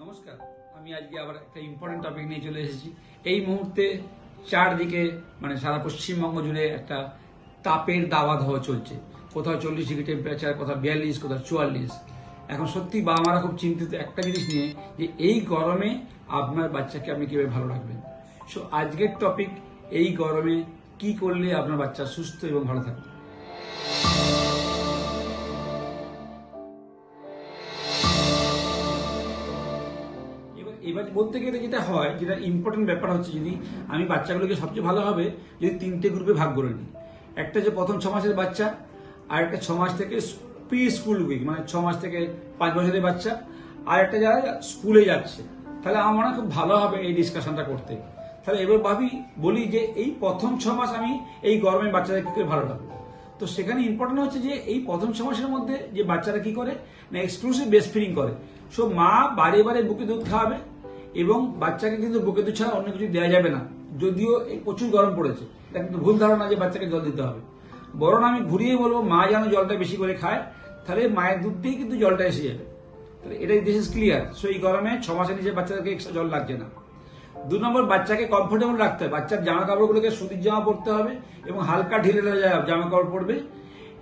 নমস্কার, আমি আজকে আবার একটা ইম্পর্টেন্ট টপিক নিয়ে চলে এসেছি। এই মুহূর্তে চারদিকে মানে সারা পশ্চিমবঙ্গ জুড়ে একটা তাপের দাওয়া ধাওয়া চলছে। কোথাও চল্লিশ ডিগ্রি টেম্পারেচার কোথাও বিয়াল্লিশ, কোথাও চুয়াল্লিশ। এখন সত্যি বাবা মারা খুব চিন্তিত একটা জিনিস নিয়ে, যে এই গরমে আপনার বাচ্চাকে আপনি কীভাবে ভালো রাখবেন? সো আজকের টপিক এই গরমে কি করলে আপনার বাচ্চা সুস্থ এবং ভালো থাকবে? এবার বলতে গেলে যেটা হয়, যেটা ইম্পর্টেন্ট ব্যাপার হচ্ছে যদি আমি বাচ্চাগুলোকে সবচেয়ে ভালো হবে, যদি তিনটে গ্রুপে ভাগ করে নিই। একটা যে প্রথম ছ মাসের বাচ্চা, আর একটা ছ মাস থেকে প্রি স্কুল উইক মানে ছ মাস থেকে পাঁচ বছরের বাচ্চা, আর একটা যারা স্কুলে যাচ্ছে, তাহলে আমার মনে খুব ভালো হবে এই ডিসকাশনটা করতে। তাহলে এবার ভাবি, বলি যে এই প্রথম ছ মাস আমি এই গরমে বাচ্চাদের কি করে ভালো রাখব তো সেখানে ইম্পর্টেন্ট হচ্ছে যে এই প্রথম ছ মাসের মধ্যে যে বাচ্চারা কি করে, না এক্সক্লুসিভ ব্রেস্ট ফিডিং করে। সো মা বারে বারে বুকে দুধ খাওয়াবে এবং বাচ্চাকে কিন্তু বুকে দুধ ছাড়া অন্য কিছু দেওয়া যাবে না। যদিও প্রচুর গরম পড়েছে। এটা কিন্তু ভুল ধারণা যে বাচ্চাকে জল দিতে হবে। বরং আমি ঘুরিয়ে বলব, মা যেন জলটা বেশি করে খায়, তাহলে মায়ের দুধ দিয়েই কিন্তু জলটা এসে যাবে। তাহলে এটাই দিস ইজ ক্লিয়ার সো এই গরমে ছ মাসের নিচে বাচ্চাদেরকে এক্সট্রা জল লাগছে না। দু নম্বর, বাচ্চাকে কমফোর্টেবল রাখতে হবে। বাচ্চার জামা কাপড়গুলোকে সুতির জামা পরতে হবে এবং হালকা ঢিলে জামা কাপড় পরবে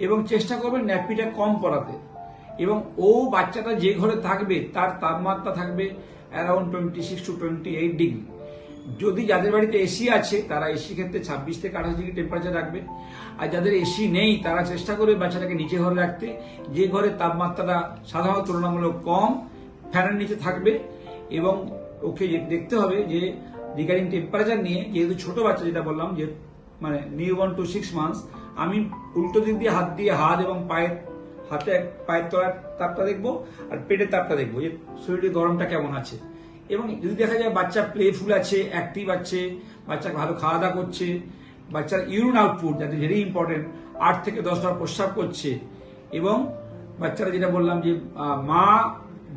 এবং চেষ্টা করবে ন্যাপিটা কম পরাতে। এবং ও বাচ্চাটা যে ঘরে থাকবে, তার তাপমাত্রা থাকবে around twenty six to twenty eight degree যদি যাদের বাড়িতে এসি আছে, তারা এসি ক্ষেত্রে ছাব্বিশ থেকে আঠাশ ডিগ্রি টেম্পারেচার রাখবে। আর যাদের এসি নেই, তারা চেষ্টা করবে বাচ্চাটাকে নিচে ঘরে রাখতে। যে ঘরে তাপমাত্রাটা সাধারণত তুলনামূলক কম ফ্যানের নিচে থাকবে এবং ওকে দেখতে হবে যে রিগার্ডিং টেম্পারেচার নিয়ে, যেহেতু ছোট বাচ্চা যেটা বললাম, যে মানে new one to six months আমি উল্টো দিক দিয়ে হাত দিয়ে হাত এবং পায়ের হাতে পায়ের তলার তাপটা দেখব আর পেটের তাপটা দেখব যে শরীরের গরমটা কেমন আছে। এবং যদি দেখা যায় বাচ্চা প্লেফুল আছে অ্যাক্টিভ আছে, বাচ্চা ভালো খাওয়া দাওয়া করছে, বাচ্চার ইউরিন আউটপুট যাতে ভেরি ইম্পর্টেন্ট আট থেকে দশ বার প্রস্রাব করছে, এবং বাচ্চারা যেটা বললাম যে মা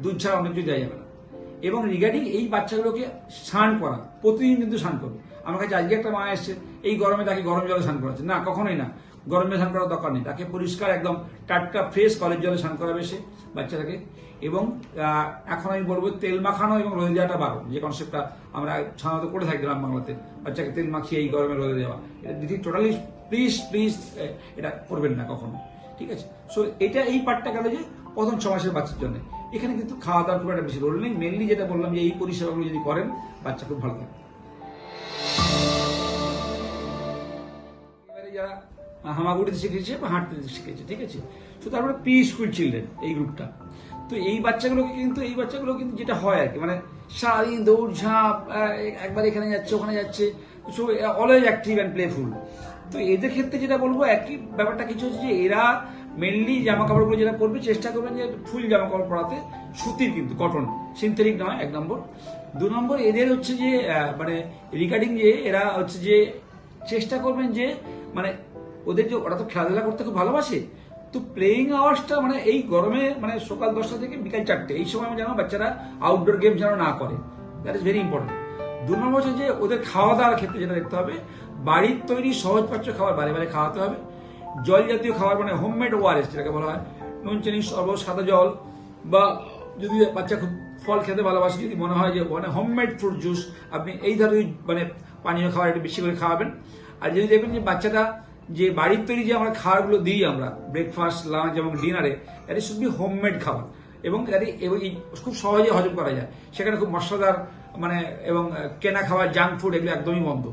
দুধ ছাড়া অনেক কিছু দেওয়া যাবে না। এবং রিগার্ডিং এই বাচ্চাগুলোকে স্নান করা, প্রতিদিন কিন্তু স্নান করবে। আমার কাছে আজকে একটা মা এসছে, এই গরমে তাকে গরম জলে স্নান করাচ্ছে। না, কখনোই না। গরমে স্নান করার দরকার নেই। তাকে পরিষ্কার একদম টাটকা ফ্রেশ কলের জলে স্নান করাবে সে বাচ্চাটাকে। এবং এখন আমি বলব তেল মাখানো এবং রোদে দেওয়াটা বারো যে কনসেপ্টটা আমরা সাধারণত করে থাকি গ্রাম বাংলাতে। বাচ্চাকে তেল মাখিয়ে এই গরমে রোদে দেওয়া। এটা দিদি টোটালি প্লিজ প্লিজ এটা করবেন না কখনো। ঠিক আছে? সো এটা এই পার্টটা গেল যে প্রথম ছ মাসের বাচ্চার জন্য। এখানে কিন্তু খাওয়া দাওয়ার খুব একটা বেশি রোল নেই। মেনলি যেটা বললাম যে এই পরিষেবাগুলো যদি করেন, বাচ্চা খুব ভালো থাকে যারা হামাগুড়িতে শিখেছে বা হাঁটতে শিখেছে, ঠিক আছে? তো তারপরে প্রি স্কুল চিলড্রেন এই গ্রুপটা তো এই বাচ্চাগুলোকে কিন্তু, এই বাচ্চাগুলো কিন্তু যেটা হয় আর কি মানে সারাদিন দৌড় ঝাঁপ একবার এখানে যাচ্ছে, ওখানে যাচ্ছে so always active and playful তো এদের ক্ষেত্রে যেটা বলব, একই ব্যাপারটা কিছু হচ্ছে যে এরা মেনলি জামা কাপড়গুলো যেটা করবে চেষ্টা করবেন যে ফুল জামা কাপড় পরাতে, সুতির কিন্তু কটন সিনথেটিক নয়, এক নম্বর। দু নম্বর, এদের হচ্ছে যে মানে রিগার্ডিং যে এরা হচ্ছে যে চেষ্টা করবেন যে মানে ওদের যে ওরা তো খেলাধুলা করতে খুব ভালোবাসে, তো প্লেয়িং আওয়ার্সটা মানে এই গরমে মানে সকাল দশটা থেকে বিকাল চারটে, এই সময় যেন বাচ্চারা আউটডোর গেম যেন না করে। দ্যাট ইজ ভেরি ইম্পর্টেন্ট দু নম্বর হচ্ছে যে ওদের খাওয়া দাওয়ার ক্ষেত্রে যেটা দেখতে হবে, বাড়ির তৈরি সহজপাচ্য খাবার বারে বারে খাওয়াতে হবে। জল জাতীয় খাবার মানে হোমমেড ওয়ারেস যেটাকে বলা হয়, নুন, চিনি শরবত সাদা জল, বা যদি বাচ্চা খুব ফল খেতে ভালোবাসে, যদি মনে হয় যে মানে হোমমেড ফ্রুট জুস আপনি এই ধরনের মানে পানীয় খাবার একটু বেশি করে খাওয়াবেন। আর যদি দেখবেন যে বাচ্চাটা যে বাড়ির তৈরি যে আমরা খাবারগুলো দিই আমরা ব্রেকফাস্ট লাঞ্চ এবং ডিনারে শুড বি হোমমেড খাবার এবং এবং খুব সহজে হজম করা যায়। সেখানে খুব মশলাদার মানে এবং কেনা খাবার জাঙ্ক ফুড এগুলো একদমই বন্ধ।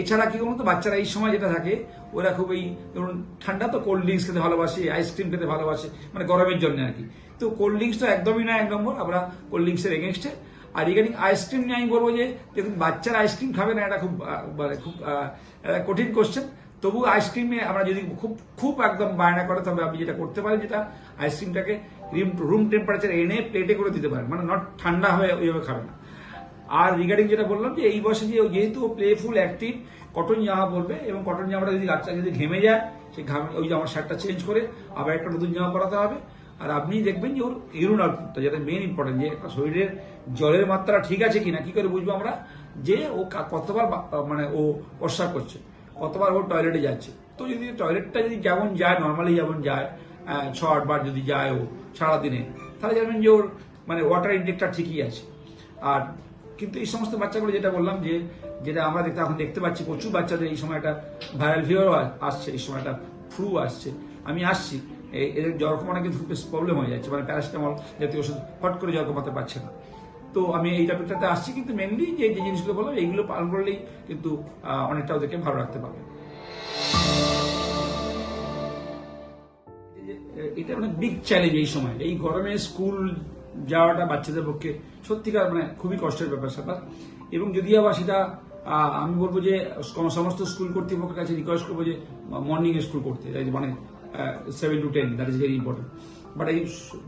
এছাড়া কি বলতো, বাচ্চারা এই সময় যেটা থাকে, ওরা খুব এই, ধরুন, ঠান্ডা তো কোল্ড ড্রিঙ্কস খেতে ভালোবাসে আইসক্রিম খেতে ভালোবাসে মানে গরমের জন্য আর কি। তো কোল্ড ড্রিঙ্কস তো একদমই না এক নম্বর, আমরা কোল্ড ড্রিঙ্কসের এগেনস্টে আর রিগার্ডিং আইসক্রিম নিয়ে আমি বলব যে, দেখুন, বাচ্চারা আইসক্রিম খাবে না, এটা খুব মানে খুব কঠিন কোশ্চেন তবু আইসক্রিমে আমরা যদি খুব খুব একদম বায়না করে, তবে আপনি যেটা করতে পারেন, যেটা আইসক্রিমটাকে রুম রুম টেম্পারেচার এনে প্লেটে করে দিতে পারেন। মানে নট ঠান্ডা হয়ে ওইভাবে খাবে না। আর রিগার্ডিং যেটা বললাম যে, এই বয়সে যে, যেহেতু প্লেফুল অ্যাক্টিভ কটন জামা পরবে এবং কটন জামাটা যদি বাচ্চা যদি ঘেমে যায় সেই ঘামে, ওই জামার শার্টটা চেঞ্জ করে আবার একটা নতুন জামা পরাতে হবে। আর আপনি দেখবেন যে ওর ইউরিন আউটপুটটা যেটা মেন ইম্পর্টেন্ট যে একটা শরীরের জলের মাত্রা ঠিক আছে কিনা, কি করে বুঝব আমরা? যে ও কতবার মানে ও প্রস্রাব করছে। কতবার ও টয়লেটে যাচ্ছে। তো যদি টয়লেটটা যদি যেমন যায় নর্মালি যেমন যায় ছ আটবার যদি যায় ও সারাদিনে, তাহলে জানবেন যে ওর মানে ওয়াটার ইনটেকটা ঠিকই আছে। আর কিন্তু এই সমস্ত বাচ্চাগুলো যেটা বললাম যে, যেটা আমরা দেখতে এখন দেখতে পাচ্ছি, প্রচুর বাচ্চাদের এই সময়টা ভাইরাল ফিভারও আসছে, এই সময়টা ফ্লু আসছে। আমি আসছি এদের জ্বর কমানো কিন্তু খুব প্রবলেম হয়ে যাচ্ছে মানে প্যারাসিটামল জাতীয় ওষুধ হট করে জ্বর কমাতে পারছে না। তো আমি এই টপিকটাতে আসছি, কিন্তু মেনলি যে যে জিনিসগুলো বললাম, এইগুলো পালন করলেই কিন্তু অনেকটা ওদেরকে ভালো রাখতে পারবে। এটা মানে বিগ চ্যালেঞ্জ এই সময়। এই গরমে স্কুল যাওয়াটা বাচ্চাদের পক্ষে সত্যিকার মানে খুবই কষ্টের ব্যাপার, স্যাপার। এবং যদি আবার সেটা আমি বলব যে সমস্ত স্কুল কর্তৃপক্ষের কাছে রিকোয়েস্ট করব যে মর্নিং স্কুল করতে মানে seven to ten that is very important but এই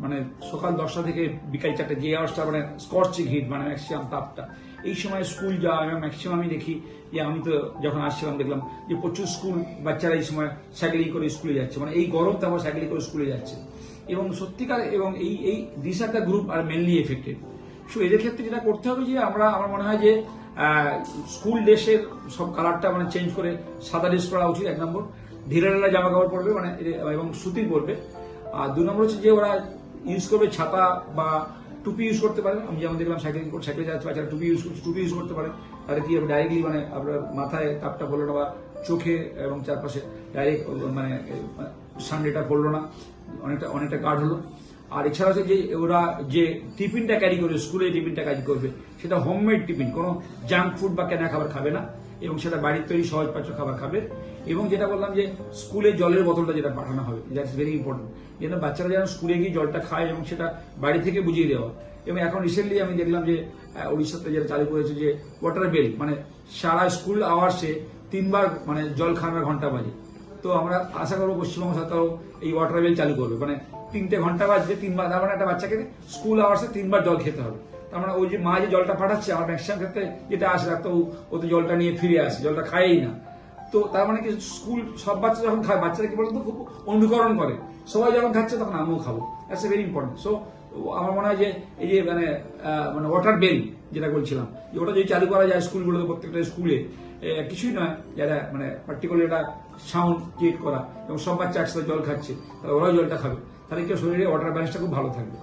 মানে সকাল দশটা থেকে বিকাল চারটে যে আওয়ার্সটা মানে স্কর্চিং হিট মানে ম্যাক্সিমাম তাপটা। এই সময় স্কুল যাওয়া এবং ম্যাক্সিমাম আমি দেখি যে আমি তো যখন আসছিলাম দেখলাম যে প্রচুর স্কুল বাচ্চারা এই সময় সাইকেলিং করে স্কুলে যাচ্ছে। মানে এই গরম তারপর সাইকেলিং করে স্কুলে যাচ্ছে। এবং সত্যিকার এবং এই এই this are the group are mainly affected so এদের ক্ষেত্রে যেটা করতে হবে যে আমরা, আমার মনে হয় যে স্কুল ড্রেসের সব কালারটা মানে চেঞ্জ করে সাদা ড্রেস করা উচিত, এক নম্বর। ঢিলা ঢিলা জামা কাপড় পরবে মানে এবং সুতির পরবে। আর দু নম্বর হচ্ছে যে ওরা ইউজ করবে ছাতা বা টুপি ইউজ করতে পারে আমি যেমন দেখলাম সাইকেল সাইকেলে যাচ্ছে বাচ্চারা টুপি ইউজ করছে, টুপি ইউজ করতে পারে তাহলে কি ডাইরেক্টলি মানে আপনার মাথায় তাপটা পড়ল না বা চোখে এবং চারপাশে ডাইরেক্ট মানে সানডেটা পড়ল না। অনেকটা অনেকটা গাঢ় হলো। আর এছাড়া হচ্ছে যে ওরা যে টিফিনটা ক্যারি করবে স্কুলে টিফিনটা ক্যারি করবে, সেটা হোমমেড টিফিন। কোনো জাঙ্ক ফুড বা কেনা খাবার খাবে না এবং সেটা বাড়ির তৈরি সহজ পাচ্য খাবার খাবে। এবং যেটা বললাম যে স্কুলে জলের বোতলটা যেটা পাঠানো হবে দ্যাটস ভেরি ইম্পর্টেন্ট যেন বাচ্চারা যেন স্কুলে গিয়ে জলটা খায় এবং সেটা বাড়ি থেকে বুঝিয়ে দেওয়া এবং এখন রিসেন্টলি আমি দেখলাম যে উড়িষ্যাতে যেটা চালু করেছে যে ওয়াটার বেল মানে সারা স্কুল আওয়ার্সে তিনবার মানে জল খাওয়ানোর ঘণ্টা বাজে। তো আমরা আশা করব পশ্চিমবঙ্গ সরকারও এই ওয়াটার বেল চালু করবে। মানে তিনটে ঘণ্টা বাজবে, তিনবার, তার মানে একটা বাচ্চাকে স্কুল আওয়ার্সে তিনবার জল খেতে হবে। তার মানে ওই যে মা যে জলটা পাঠাচ্ছে, আমার ম্যাক্সিমাম ক্ষেত্রে যেটা আসে রাখতো ও তো জলটা নিয়ে ফিরে আসে, জলটা খায়ই না। তো তার মানে কি স্কুল, সব বাচ্চা যখন খায়, বাচ্চারা কি বলতো? খুব অনুকরণ করে। সবাই যখন খাচ্ছে, তখন আমিও খাব। দ্যাটস ভেরি ইম্পর্টেন্ট সো আমার মনে হয় যে এই যে মানে মানে ওয়াটার বেল যেটা বলছিলাম, যে ওটা যদি চালু করা যায় স্কুলগুলোতে, প্রত্যেকটা স্কুলে কিছুই নয় যারা মানে পার্টিকুলার একটা সাউন্ড ক্রিয়েট করা, এবং সব বাচ্চা একসাথে জল খাচ্ছে, তাহলে ওরাও জলটা খাবে। তাহলে কি শরীরে ওয়াটার ব্যালেন্সটা খুব ভালো থাকবে।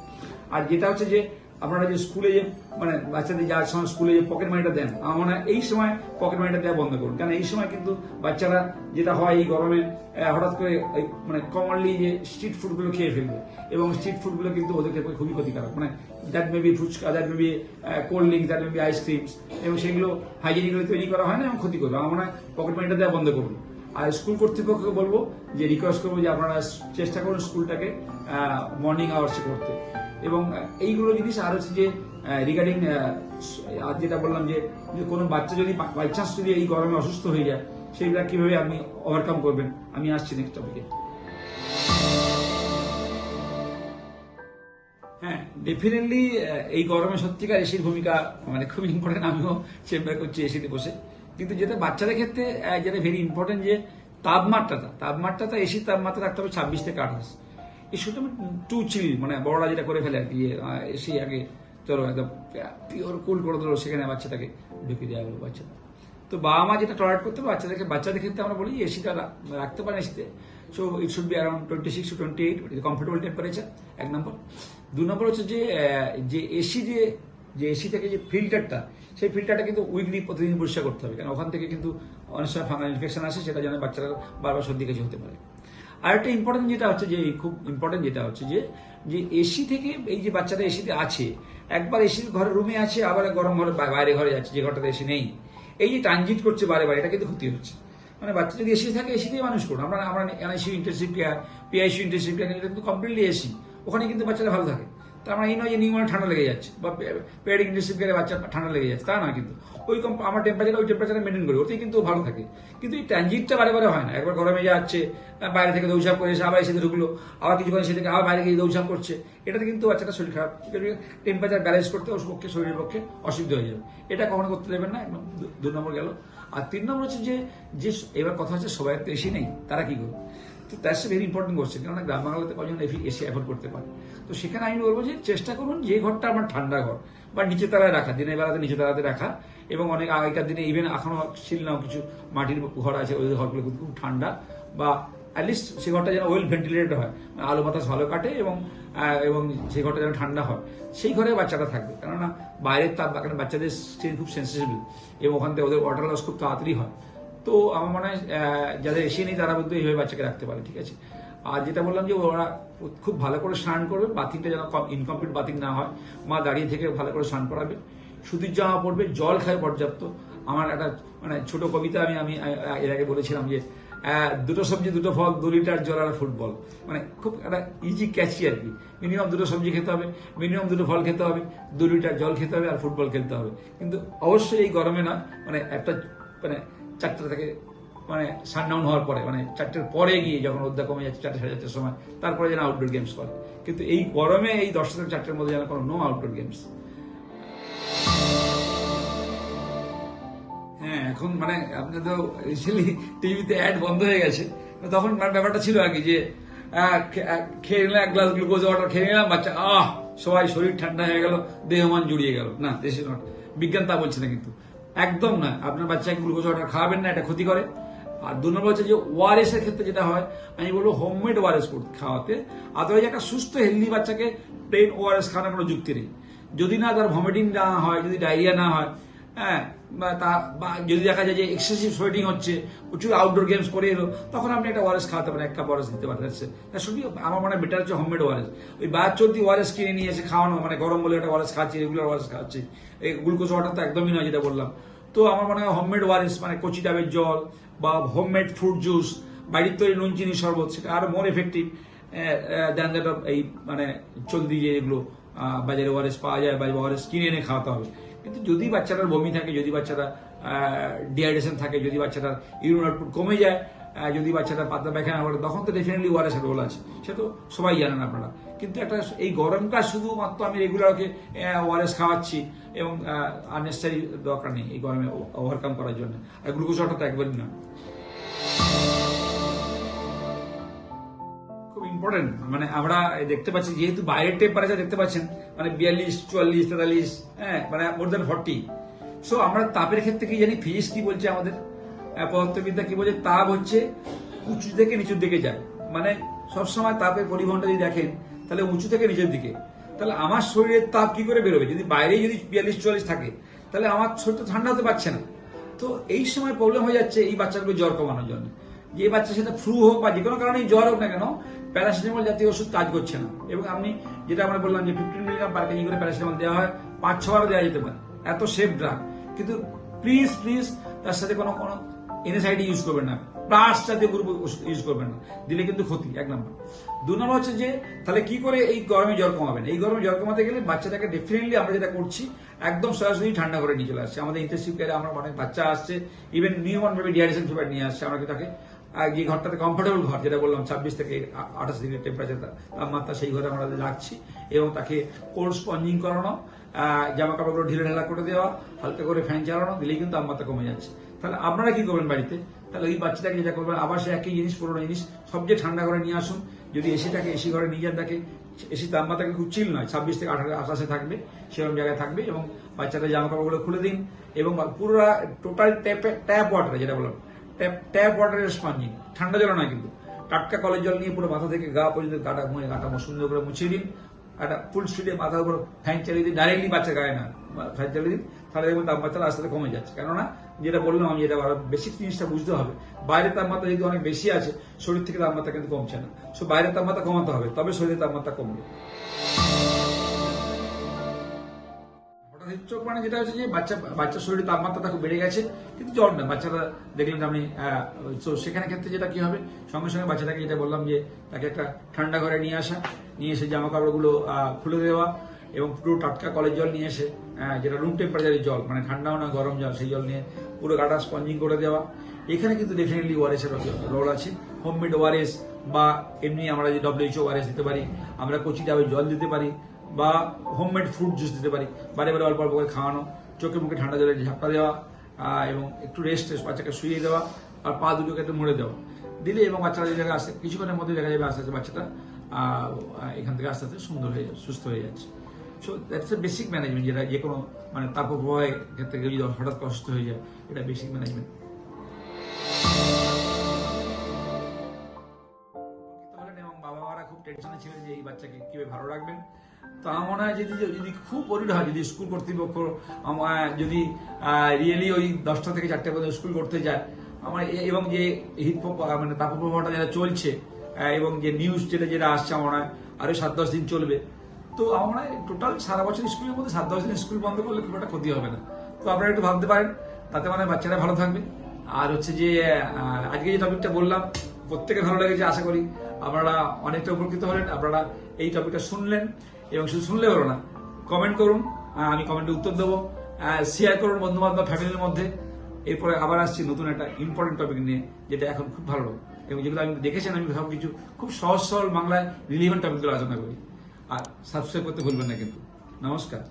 আর যেটা হচ্ছে যে আপনারা যে স্কুলে যে মানে বাচ্চাদের যাওয়ার সময় স্কুলে যে পকেট মানিটা দেন, আমার এই সময় পকেট মানিটা দেওয়া বন্ধ করুন। কারণ এই সময় কিন্তু বাচ্চারা যেটা হয় এই গরমে হঠাৎ করে মানে কমনলি যে স্ট্রিট ফুডগুলো খেয়ে ফেলবে। এবং স্ট্রিট ফুডগুলো কিন্তু ওদেরকে খুবই ক্ষতিকারক। মানে that may be phuchka that may be cold drink that may be ice creams এবং সেগুলো হাইজেনিকলি তৈরি করা হয় না এবং ক্ষতি করবে। আমার পকেট মানিটা দেওয়া বন্ধ করুন। আর স্কুল কর্তৃপক্ষকে বলব যে রিকোয়েস্ট করব যে আপনারা চেষ্টা করুন স্কুলটাকে মর্নিং আওয়ার্সে করতে। এবং এইগুলো জিনিস আর হচ্ছে যে রিগার্ডিং আর যেটা বললাম যে কোনো বাচ্চা যদি বাই চান্স যদি এই গরমে অসুস্থ হয়ে যায়, সেইগুলা কীভাবে আপনি ওভারকাম করবেন? আমি আসছি নেক্সট টপিকে হ্যাঁ ডেফিনেটলি এই গরমে সত্যিকার এসির ভূমিকা মানে খুব ইম্পর্টেন্ট আমিও চেম্বার করছি এসিতে বসে। কিন্তু যেটা বাচ্চাদের ক্ষেত্রে যেটা ভেরি ইম্পর্টেন্ট যে, তাপমাত্রাটা তাপমাত্রাটা এসির তাপমাত্রা রাখতে হবে ছাব্বিশ থেকে আঠাশ। এই শুধু টু চিল মানে বড়রা যেটা করে ফেলে আর কি এসি আগে চলো একদম পিওর কুল করে দিলো সেখানে বাচ্চাটাকে ঢুকে দেওয়া হলো বাচ্চাটা। তো বাবা মা যেটা টলারেট করতে হবে বাচ্চাদেরকে, বাচ্চাদের ক্ষেত্রে আমরা বলি এসিটা রাখতে পারেন এসিতে so it should be around twenty six to twenty eight comfortable temperature এক নম্বর। দু নম্বর হচ্ছে যে যে এসি যে যে এসি থেকে যে ফিল্টারটা সেই ফিল্টারটা কিন্তু উইকলি প্রতিদিন পরিষ্কার করতে হবে। কারণ ওখান থেকে কিন্তু অনেক সময় ফাঙ্গাল ইনফেকশন আসে, সেটা যেন বাচ্চারা বারবার সর্দি কাশি হতে পারে। আর একটা ইম্পর্টেন্ট যেটা হচ্ছে যে, খুব ইম্পর্টেন্ট যেটা হচ্ছে যে যে এসি থেকে এই যে বাচ্চাটা এসিতে আছে, একবার এসি ঘরে রুমে আছে, আবার গরম ঘরে বাইরে ঘরে যাচ্ছে, যে ঘরটাতে এসি নেই। এই যে ট্রানজিট করছে বারে বারে, এটা কিন্তু ক্ষতি হচ্ছে। মানে বাচ্চা যদি এসি থাকে এসি দিয়ে মানুষ করুন। আমরা আমরা NICU intensive care PICU intensive care এটা কিন্তু কমপ্লিটলি এসি ওখানে কিন্তু বাচ্চারা ভালো থাকে। তার মানে এই নয় যে নিউমনে ঠান্ডা লেগে যাচ্ছে, বা পেডিং ইন্টারসিভ কেয়ারে বাচ্চা ঠান্ডা লেগে যাচ্ছে, তা না কিন্তু। ওই কম, আমার টেম্পারেচার ওই টেম্পারেচার মেনটেন করি, ওতেই কিন্তু ভালো থাকে। কিন্তু এই ট্রানজিটটা বারে বারে হয় না। একবার গরমে যাচ্ছে বাইরে থেকে দৌড়ঝাপ করে এসে আবার এসে ঢুকলো, আবার কিছুক্ষণ এসে থেকে আবার বাইরে গিয়ে দৌড়ঝাপ করছে, এটাতে কিন্তু বাচ্চাটা শরীর খারাপ। টেম্পারেচার ব্যালেন্স করতে ওর পক্ষে, শরীরের পক্ষে অসুবিধা হয়ে যাবে। এটা কখনো করতে দেবেন না দু নম্বর গেল। আর তিন নম্বর হচ্ছে যে যে এবার কথা হচ্ছে সবাই তো এসি নেই, তারা কি করবে? তো দ্যাটস ভেরি ইম্পর্টেন্ট কোশ্চেন কেননা গ্রাম বাংলাতে কজন এসি অ্যাফোর্ড করতে পারে? তো সেখানে আমি বলব যে চেষ্টা করুন যে ঘরটা আমার ঠান্ডা ঘর, বা নিচে তলায় রাখা, দিনের বেলাতে নিচে তলাতে রাখা, এবং অনেক আগেকার দিনে ইভেন এখনও ছিল না কিছু মাটির ঘর আছে, ওই ঘরগুলো খুব ঠান্ডা, বা অ্যাটলিস্ট সেই ঘরটা যেন ওয়েল ভেন্টিলেটেড হয় মানে আলো বাতাস ভালো কাটে এবং এবং সেই ঘরটা যেন ঠান্ডা হয়। সেই ঘরে বাচ্চাটা থাকবে, কেননা বাইরের তাপ বাচ্চাদের স্কিন খুব সেন্সিটিভ এবং ওখান থেকে ওদের ওয়াটার লস খুব তাড়াতাড়ি হয়। তো আমার মনে হয় যাদের এসে নেই তারা কিন্তু এইভাবে বাচ্চাকে রাখতে পারে, ঠিক আছে? আর যেটা বললাম যে ওরা খুব ভালো করে স্নান করবে বাথিংটা যেন ইনকমপ্লিট বাথিং না হয়, মা দাঁড়িয়ে থেকে ভালো করে স্নান করাবে। সুতির জামা পড়বে জল খায় পর্যাপ্ত। আমার একটা মানে ছোট কবিতা আমি আমি এর আগে বলেছিলাম যে দুটো সবজি, দুটো ফল, দু লিটার জল আর ফুটবল। মানে খুব একটা ইজি ক্যাচি আর কি। মিনিমাম দুটো সবজি খেতে হবে মিনিমাম দুটো ফল খেতে হবে, দু লিটার জল খেতে হবে আর ফুটবল খেলতে হবে। কিন্তু অবশ্যই এই গরমে না মানে একটা মানে চারটা থেকে মানে সানডাউন হওয়ার পরে মানে চারটের পরে গিয়ে যখন রোদ্দা কমে যাচ্ছে, চারটে সাড়ে চারটের সময়, তারপরে যেন আউটডোর গেমস করে কিন্তু এই গরমে এই দশটা থেকে চারটের মধ্যে যেন কোনো নো আউটডোর গেমস হ্যাঁ এখন মানে আপনি তো রিসেন্টলি টিভিতে অ্যাড বন্ধ হয়ে গেছে। তখন মানে ব্যাপারটা ছিল আর কি যে খেয়ে নিলাম, এক গ্লাস গ্লুকোজ ওয়াটার খেয়ে নিলাম, বাচ্চা, আহ, সবাই শরীর ঠান্ডা হয়ে গেল, দেহমান জুড়িয়ে গেল। না, দেশে নট বিজ্ঞান তা বলছে না কিন্তু। একদম না। আপনার বাচ্চাকে গ্লুকোজ ওয়াটার খাওয়াবেন না, এটা ক্ষতি করে। আর দু নম্বর হচ্ছে যে ওয়ারেস এর ক্ষেত্রে যেটা হয়, আমি বলব হোমমেড ওয়ারেস খাওয়াতে। আদারওয়াইজ একটা সুস্থ হেলদি বাচ্চাকে প্লেন ওয়ারেস খাওয়ানোর কোনো যুক্তি নেই। যদি না তার ভমিটিং না হয়, যদি ডায়রিয়া না হয় হ্যাঁ তা, বা যদি দেখা যায় যে এক্সেসিভ সোয়েটিং হচ্ছে, প্রচুর আউটডোর গেমস করে এলো, তখন আপনি একটা ওয়ারেস খাওয়াতে পারেন, এক কাপ ওয়ারেস দিতে পারেন শুধু আমার মনে হয় বেটার হচ্ছে হোমমেড ওয়ারেস ওই বাদ চলতি ওয়ারেস কিনে নিয়ে এসে খাওয়ানো মানে গরম বলে একটা ওয়ারেস খাচ্ছি রেগুলার ওয়ারেস খাচ্ছি, এই গ্লুকোজ ওয়াটার তো একদমই নয় যেটা বললাম। তো আমার মনে হয় হোমমেড ওয়ারেস মানে কচি ডাবের জল বা হোমমেড ফ্রুট জুস বাড়ির তৈরি নুন, চিনি, শরবত, সেটা আরও more effective then that of এই মানে চলতি যে এগুলো বাজারে ওয়ারেস পাওয়া যায় বা ওয়ারেস কিনে এনে খাওয়াতে হবে। কিন্তু যদি বাচ্চাটার বমি থাকে, যদি বাচ্চাটা ডিহাইড্রেশন থাকে, যদি বাচ্চাটার ইউরিন আউটপুট কমে যায় যদি বাচ্চাটা পাতলা পায়খানা করে, তখন তো ডেফিনেটলি ওয়ারেসের রোল আছে। সে তো সবাই জানেন আপনারা। কিন্তু একটা এই গরমটা শুধুমাত্র আমি রেগুলার ওকে ওয়ারেস খাওয়াচ্ছি এবং আননেসারি দরকার নেই এই গরমে ওভারকাম করার জন্য। আর গ্লুকোজ তো একবারই না। ইম্পর্টেন্ট মানে আমরা দেখতে পাচ্ছি, যেহেতু বাইরের টেম্পারেচার দেখতে পাচ্ছেন? মানে বিয়াল্লিশ, চুয়াল্লিশ, তেতাল্লিশ হ্যাঁ মানে মোর দেন ফর্টি সো আমরা তাপের ক্ষেত্রে কি জানি ফিজিক্স কি বলছে আমাদের? পদার্থবিদ্যা কি বলছে? তাপ হচ্ছে উঁচু থেকে নিচুর দিকে যায়। মানে সবসময় তাপের পরিবহনটা যদি দেখেন, তাহলে উঁচু থেকে নিচের দিকে। তাহলে আমার শরীরের তাপ কি করে বেরোবে? যদি বাইরে যদি বিয়াল্লিশ, চুয়াল্লিশ থাকে, তাহলে আমার শরীর তো ঠান্ডা হতে পারছে না। তো এই সময় প্রবলেম হয়ে যাচ্ছে এই বাচ্চাগুলো জ্বর কমানোর জন্য। যে বাচ্চা সেটা ফ্লু হোক বা যে কোনো কারণে জ্বর হোক না কেন প্যারাসিটামল জাতীয় ওষুধ কাজ করছে না। এবং আপনি যেটা আমরা বললাম যে ফিফটিন মিলিগ্রাম পার কেজি করে প্যারাসিটামল দেওয়া হয় পাঁচ ছবারও দেওয়া যেতে পারে। এত সেফ ড্রাগ কিন্তু প্লিজ প্লিজ তার সাথে কোনো কোনো এনএসআইডি ইউজ করবেন না। প্লাস জাতীয় গ্রুপ ইউজ করবেন না। দিলে কিন্তু ক্ষতি, এক নম্বর। দু নম্বর হচ্ছে যে, তাহলে কি করে এই গরমে জ্বর কমাবেন? এই গরমে জ্বর কমাতে গেলে বাচ্চাটাকে ডেফিনেটলি আমরা যেটা করছি, একদম সরাসরি ঠান্ডা করে নিয়ে চলে আসছে। আমাদের ইন্টেন্সিভ কেয়ারে আমরা অনেক বাচ্চা আসছে। ইভেন নিউমন ভাবে ডিহাইড্রেশন ফিভার নিয়ে আসছে। আমরা তাকে যে ঘরটাতে কমফোর্টেবল ঘর, যেটা বললাম, ছাব্বিশ থেকে আঠাশ ডিগ্রি টেম্পারেচার তাপমাত্রা সেই ঘরে আমরা রাখছি এবং তাকে কোল্ড স্পঞ্জিং করানো জামা কাপড়গুলো ঢিলে ঢালা করে দেওয়া, হালকা করে ফ্যান চালানো, দিলেই কিন্তু তাপমাত্রা কমে যাচ্ছে। তাহলে আপনারা কি করবেন বাড়িতে? তাহলে ওই বাচ্চাটাকে যেটা করবেন, আবার সে একই জিনিস, পুরোনো জিনিস সবচেয়ে ঠান্ডা করে নিয়ে আসুন, যদি এসিটাকে এসি ঘরে নিয়ে যান তাকে। এসি তাপমাত্রাকে খুব চিল নয়, ছাব্বিশ থেকে আঠারো আঠাশে থাকবে, সেরকম জায়গায় থাকবে এবং বাচ্চাদের জামা কাপড়গুলো খুলে দিন এবং পুরোটা টোটাল ট্যাপ ওয়াটার যেটা বললাম ট্যাপ ট্যাপ ওয়াটারের স্পঞ্জিং ঠান্ডা জল নয় কিন্তু। টাটকা কলের জল নিয়ে পুরো মাথা থেকে গা পর্যন্ত গাটা মুয়ে গাটা সুন্দর করে মুছিয়ে দিন। একটা ফুল স্পিডে মাথার উপর ফ্যান চালিয়ে দিন। ডাইরেক্টলি বাচ্চা গায়ে না। ফ্যান চালিয়ে দিন। তাহলে দেখবেন তাপমাত্রা আস্তে আস্তে কমে যাচ্ছে। কেননা, যেটা বললাম আমি যেটা বেসিক জিনিসটা বুঝতে হবে। বাইরের তাপমাত্রা যদি অনেক বেশি আছে, শরীর থেকে তাপমাত্রা কিন্তু কমছে না। সো বাইরের তাপমাত্রা কমাতে হবে। তবে শরীরের তাপমাত্রা কমবে। চোখ মানে যেটা হচ্ছে যে বাচ্চা বাচ্চার শরীরে তাপমাত্রাটা খুব বেড়ে গেছে কিন্তু জ্বর না বাচ্চারা দেখলেন আহ, তো সেখানে ক্ষেত্রে যেটা কি হবে? সঙ্গে সঙ্গে বাচ্চাটাকে যেটা বললাম যে তাকে একটা ঠান্ডা ঘরে নিয়ে আসা নিয়ে এসে জামা কাপড়গুলো খুলে দেওয়া এবং পুরো টাটকা কলের জল নিয়ে এসে যেটা রুম টেম্পারেচারের জল মানে ঠান্ডাও না গরম জল সেই জল নিয়ে পুরো গাটা স্পঞ্জিং করে দেওয়া। এখানে কিন্তু ডেফিনেটলি ওয়ারেস এর রোল আছে। হোমমেড ওয়ারেস বা এমনি আমরা যে ডব্লিউএইচও ওয়ারেস দিতে পারি আমরা কচি ডাবের জল দিতে পারি। বা হোমমেড ফ্রুট জুস দিতে পারি। বারে বারে অল্প অল্প করে খাওয়ানো, চোখে মুখে ঠান্ডা জলে ঝাপটা দেওয়া এবং একটু রেস্ট বাচ্চাকে শুয়ে দেওয়া, আর পা দুটোকে একটু মুড়ে দেওয়া। দিলে এবং বাচ্চারা যে জায়গায় আসে, কিছুক্ষণের মধ্যে দেখা যাবে আস্তে আস্তে বাচ্চাটা এখান থেকে আস্তে আস্তে সুন্দর হয়ে যাচ্ছে সুস্থ হয়ে যাচ্ছে। So that's a basic management যেটা যে কোনো মানে তাপপ্রবাহের ক্ষেত্রে যদি হঠাৎ অসুস্থ হয়ে যায়, এটা বেসিক ম্যানেজমেন্ট এবং বাবা মারা খুব টেনশনে ছিলেন যে এই বাচ্চাকে কীভাবে ভালো রাখবেন। তো আমার মনে হয় যদি যদি খুব বরিড হয়, যদি স্কুল কর্তৃপক্ষ আমার যদি রিয়েলি ওই দশটা থেকে চারটে পর্যন্ত স্কুল করতে যায়, আমার এবং যে হিট মানে তাপপ্রবাহটা যেটা চলছে এবং যে নিউজ যেটা যেটা আসছে আমার হয় আরও সাত দশ দিন চলবে। তো আমার মনে হয় টোটাল সারা বছর স্কুলের মধ্যে সাত দশ দিন স্কুল বন্ধ করলে খুব একটা ক্ষতি হবে না। তো আপনারা একটু ভাবতে পারেন, তাতে মানে বাচ্চারা ভালো থাকবে। আর হচ্ছে যে আজকে যে টপিকটা বললাম, প্রত্যেকে ভালো লেগেছে আশা করি। আপনারা অনেকটা উপকৃত হলেন, আপনারা এই টপিকটা শুনলেন। এবং শুধু শুনলে হলো না কমেন্ট করুন আমি কমেন্টে উত্তর দেবো শেয়ার করুন বন্ধু বান্ধব ফ্যামিলির মধ্যে। এরপরে আবার আসছি নতুন একটা ইম্পর্টেন্ট টপিক নিয়ে, যেটা এখন খুব ভালো এবং যেগুলো আমি দেখেছেন, আমি সব কিছু খুব সহজ সরল বাংলায় রিলিভেন্ট টপিকগুলো আলোচনা করি। আর সাবস্ক্রাইব করতে ভুলবেন না কিন্তু। নমস্কার।